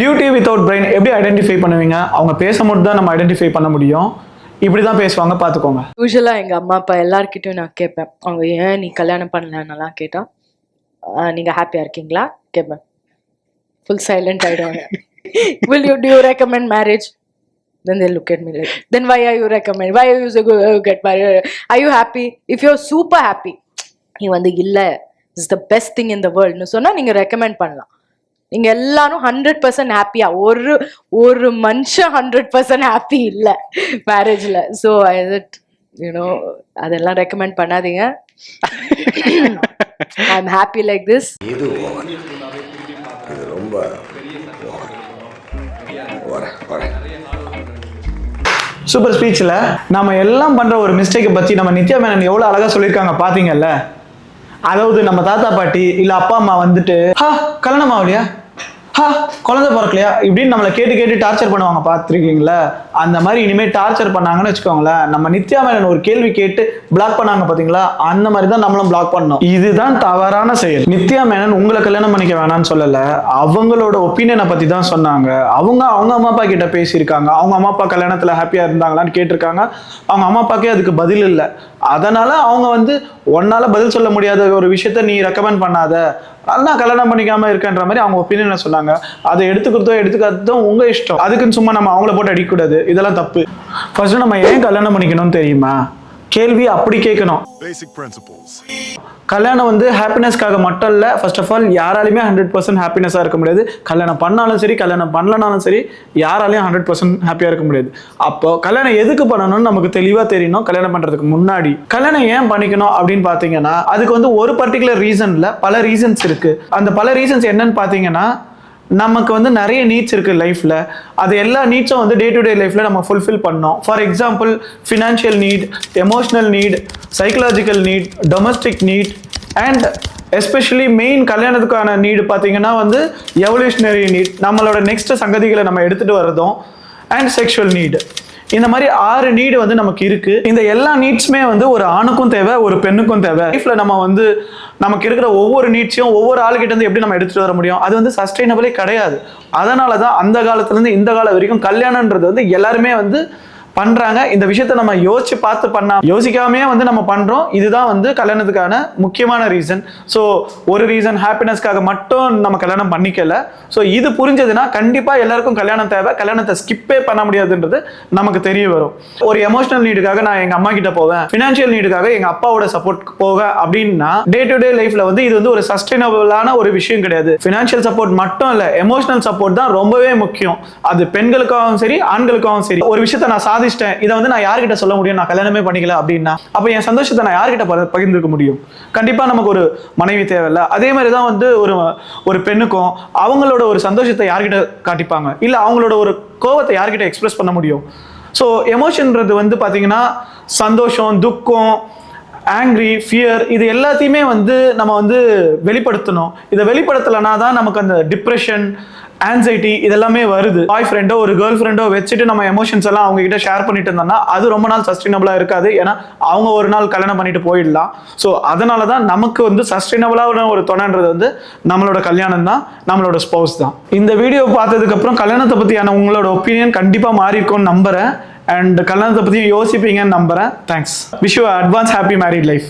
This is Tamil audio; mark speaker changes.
Speaker 1: பியூட்டி வித்தவுட் பிரெயின் எப்படி ஐடென்டிஃபை பண்ணுவீங்க? அவங்க பேசும்போது தான் நம்ம ஐடென்டிஃபை பண்ண முடியும். இப்படி தான் பேசுவாங்க பார்த்துக்கோங்க
Speaker 2: யூஸ்வலாக எங்கள் அம்மா அப்பா எல்லார்கிட்டயும் நான் கேட்பேன். அவங்க ஏன் நீ கல்யாணம் பண்ணலன்னெல்லாம் கேட்டால் நீங்கள் ஹாப்பியாக இருக்கீங்களா? கேட்பேன். ஃபுல் சைலண்ட் ஆகிடுவாங்க will you do recommend marriage then me like then why are you recommend why are you so good get married are you happy? If you're super happy நீ வந்து இல்லை. Is the best thing in the வேர்ல்ட்னு சொன்னால் நீங்கள் ரெக்கமெண்ட் பண்ணலாம். நீங்க எல்லாரும் ஹண்ட்ரட் பர்சன்ட் ஹாப்பியா ஒரு ஒரு மனுஷன் ஹண்ட்ரட் பர்சன்ட் ஹாப்பி இல்லை மேரேஜ்ல ஸோ யூனோ அதெல்லாம் ரெக்கமெண்ட் பண்ணாதீங்க. I am happy like this
Speaker 3: இது ரொம்ப
Speaker 1: சூப்பர் ஸ்பீச்சில் நம்ம எல்லாம் பண்ணுற ஒரு மிஸ்டேக்கை பற்றி நம்ம நித்யா மேனன் எவ்வளோ அழகாக சொல்லியிருக்காங்க பார்த்தீங்கல்ல அதாவது நம்ம தாத்தா பாட்டி இல்லை அப்பா அம்மா வந்துட்டு ஹா கல்யாணம் ஆகலையா? ஹா குழந்தை பிறக்கலையா? இப்படின்னு நம்மளை கேட்டு கேட்டு டார்ச்சர் பண்ணுவாங்க பார்த்துருக்கீங்களா? அந்த மாதிரி இனிமேல் டார்ச்சர் பண்ணாங்கன்னு வச்சுக்கோங்களேன் நம்ம நித்யா மேனன் ஒரு கேள்வி கேட்டு பிளாக் பண்ணாங்க பார்த்தீங்களா? அந்த மாதிரி தான் நம்மளும் பிளாக் பண்ணோம். இதுதான் தவறான செயல். நித்யா மேனன் உங்களை கல்யாணம் பண்ணிக்க வேணாம்னு சொல்லலை. அவங்களோட ஒப்பீனியனை பற்றி தான் சொன்னாங்க. அவங்க அவங்க அம்மா அப்பா கிட்ட பேசியிருக்காங்க. அவங்க அம்மா அப்பா கல்யாணத்தில் ஹாப்பியாக இருந்தாங்களான்னு கேட்டிருக்காங்க. அவங்க அம்மா அப்பாக்கே அதுக்கு பதில் இல்லை. அதனால அவங்க வந்து உன்னால பதில் சொல்ல முடியாத ஒரு விஷயத்த நீ ரெக்கமெண்ட் பண்ணாத. நான் கல்யாணம் பண்ணிக்காமல் இருக்கன்ற மாதிரி அவங்க ஒப்பீனியனை சொன்னாங்க. அதை எடுத்துக்கிறதோ எடுத்துக்காததோ உங்க இஷ்டம். அதுக்குன்னு சும்மா நம்ம அவங்கள போட்டு அடிக்கக்கூடாது. இதெல்லாம் தப்பு. ஃபர்ஸ்ட் நம்ம ஏன் கல்யாணம் பண்ணிக்கணும்னு தெரியுமா? கேள்வி அப்படி கேட்கணும். கல்யாணம் வந்து ஹாப்பினஸ்க்காக மட்டும் இல்லை ஃபர்ஸ்ட் ஆஃப் ஆல் யாராலையுமே ஹண்ட்ரட் பர்சன்ட் ஹாப்பினஸாக இருக்க முடியாது. கல்யாணம் பண்ணாலும் சரி கல்யாணம் பண்ணலனாலும் சரி யாராலையும் ஹண்ட்ரட் பர்சன்ட் ஹாப்பியாக இருக்க முடியாது. அப்போ கல்யாணம் எதுக்கு பண்ணணும்னு நமக்கு தெளிவாக தெரியணும் கல்யாணம் பண்ணுறதுக்கு முன்னாடி. கல்யாணம் ஏன் பண்ணிக்கணும் அப்படின்னு பார்த்தீங்கன்னா அதுக்கு வந்து ஒரு பர்டிகுலர் ரீசனில் பல ரீசன்ஸ் இருக்குது அந்த பல ரீசன்ஸ் என்னன்னு பார்த்தீங்கன்னா நமக்கு வந்து நிறைய நீட்ஸ் இருக்குது லைஃப்பில் அது எல்லா நீட்ஸும் வந்து டே டு டே லைஃப்பில் நம்ம ஃபுல்ஃபில் பண்ணோம். For example financial need emotional need psychological need domestic need and especially main கல்யாணத்துக்கான need பார்த்தீங்கன்னா வந்து எவல்யூஷனரி நீட் நம்மளோட நெக்ஸ்ட் சங்கதிகளை நம்ம எடுத்துகிட்டு வர்றதும் அண்ட் செக்ஷுவல் நீடு இந்த மாதிரி ஆறு நீடு வந்து நமக்கு இருக்கு. இந்த எல்லா நீட்ஸுமே வந்து ஒரு ஆணுக்கும் தேவை ஒரு பெண்ணுக்கும் தேவை. லைஃப்ல நம்ம வந்து நமக்கு இருக்கிற ஒவ்வொரு நீட்ஸையும் ஒவ்வொரு ஆளுகிட்ட இருந்து எப்படி நம்ம எடுத்துட்டு வர முடியும்? அது வந்து சஸ்டைனபிளே கிடையாது. அதனால தான் அந்த காலத்துல இருந்து இந்த காலம் வரைக்கும் கல்யாணம்ன்றது வந்து எல்லாருமே வந்து பண்றாங்க. இந்த விஷயத்த நம்ம யோசிச்சு பார்த்து பண்ணா யோசிக்காமே வந்து நம்ம பண்றோம். இதுதான் வந்து கல்யாணத்துக்கான முக்கியமான ரீசன் ஸோ ஒரு ரீசன் ஹாப்பினஸ்க்காக மட்டும் நம்ம கல்யாணம் பண்ணிக்கல. ஸோ இது புரிஞ்சதுன்னா கண்டிப்பா எல்லாருக்கும் கல்யாணம் தேவை. கல்யாணத்தை ஸ்கிப்பே பண்ண முடியாதுன்றது நமக்கு தெரிய வரும். ஒரு எமோஷனல் நீடுக்காக நான் எங்க அம்மா கிட்ட போவேன். ஃபினான்ஷியல் நீடுக்காக எங்க அப்பாவோட சப்போர்ட் போக அப்படின்னா டே டு டே லைஃப்ல வந்து இது வந்து ஒரு சஸ்டைனபிளான ஒரு விஷயம் கிடையாது. ஃபினான்ஷியல் சப்போர்ட் மட்டும் இல்ல எமோஷனல் சப்போர்ட் தான் ரொம்பவே முக்கியம். அது பெண்களுக்காகவும் சரி ஆண்களுக்காகவும் சரி. ஒரு விஷயத்த நான் சாதிச்சிட்டேன் இதை வந்து நான் யார்கிட்ட சொல்ல முடியும்? நான் கல்யாணமே பண்ணிக்கல அப்படின்னா அப்போ என் சந்தோஷத்தை நான் யார்கிட்ட பகிர்ந்துக்க முடியும்? கண்டிப்பாக நமக்கு ஒரு மனைவி தேவையில்ல. அதே மாதிரி தான் வந்து ஒரு ஒரு பெண்ணுக்கும் அவங்களோட ஒரு சந்தோஷத்தை யார்கிட்ட காட்டிப்பாங்க? இல்லை அவங்களோட ஒரு கோவத்தை யார்கிட்ட எக்ஸ்பிரஸ் பண்ண முடியும்? ஸோ எமோஷன்ன்றது வந்து பார்த்தீங்கன்னா சந்தோஷம் துக்கம் ஆங்க்ரி ஃபியர் இது எல்லாத்தையுமே வந்து நம்ம வந்து வெளிப்படுத்தணும். இதை வெளிப்படுத்தலைனா தான் நமக்கு அந்த டிப்ரெஷன் ஆன்சைட்டி இதெல்லாமே வருது. பாய் ஃப்ரெண்டோ ஒரு கேர்ள் ஃப்ரெண்டோ வச்சுட்டு நம்ம எமோஷன்ஸ் எல்லாம் அவங்க கிட்ட ஷேர் பண்ணிட்டு இருந்தோம்னா அது ரொம்ப நாள் சஸ்டைனபிளாக இருக்காது. ஏன்னா அவங்க ஒரு நாள் கல்யாணம் பண்ணிட்டு போயிடலாம். ஸோ அதனால தான் நமக்கு வந்து சஸ்டைனபிளான ஒரு துணைன்றது வந்து நம்மளோட கல்யாணம் தான் நம்மளோட ஸ்பௌஸ் தான். இந்த வீடியோ பார்த்ததுக்கப்புறம் கல்யாணத்தை பற்றியான உங்களோட ஒப்பீனியன் கண்டிப்பாக மாறி இருக்கும்னு நம்புறேன். அண்ட் கல்யாணத்தை பத்தி யோசிப்பீங்கன்னு நம்புகிறேன் thanks wish you advance happy married life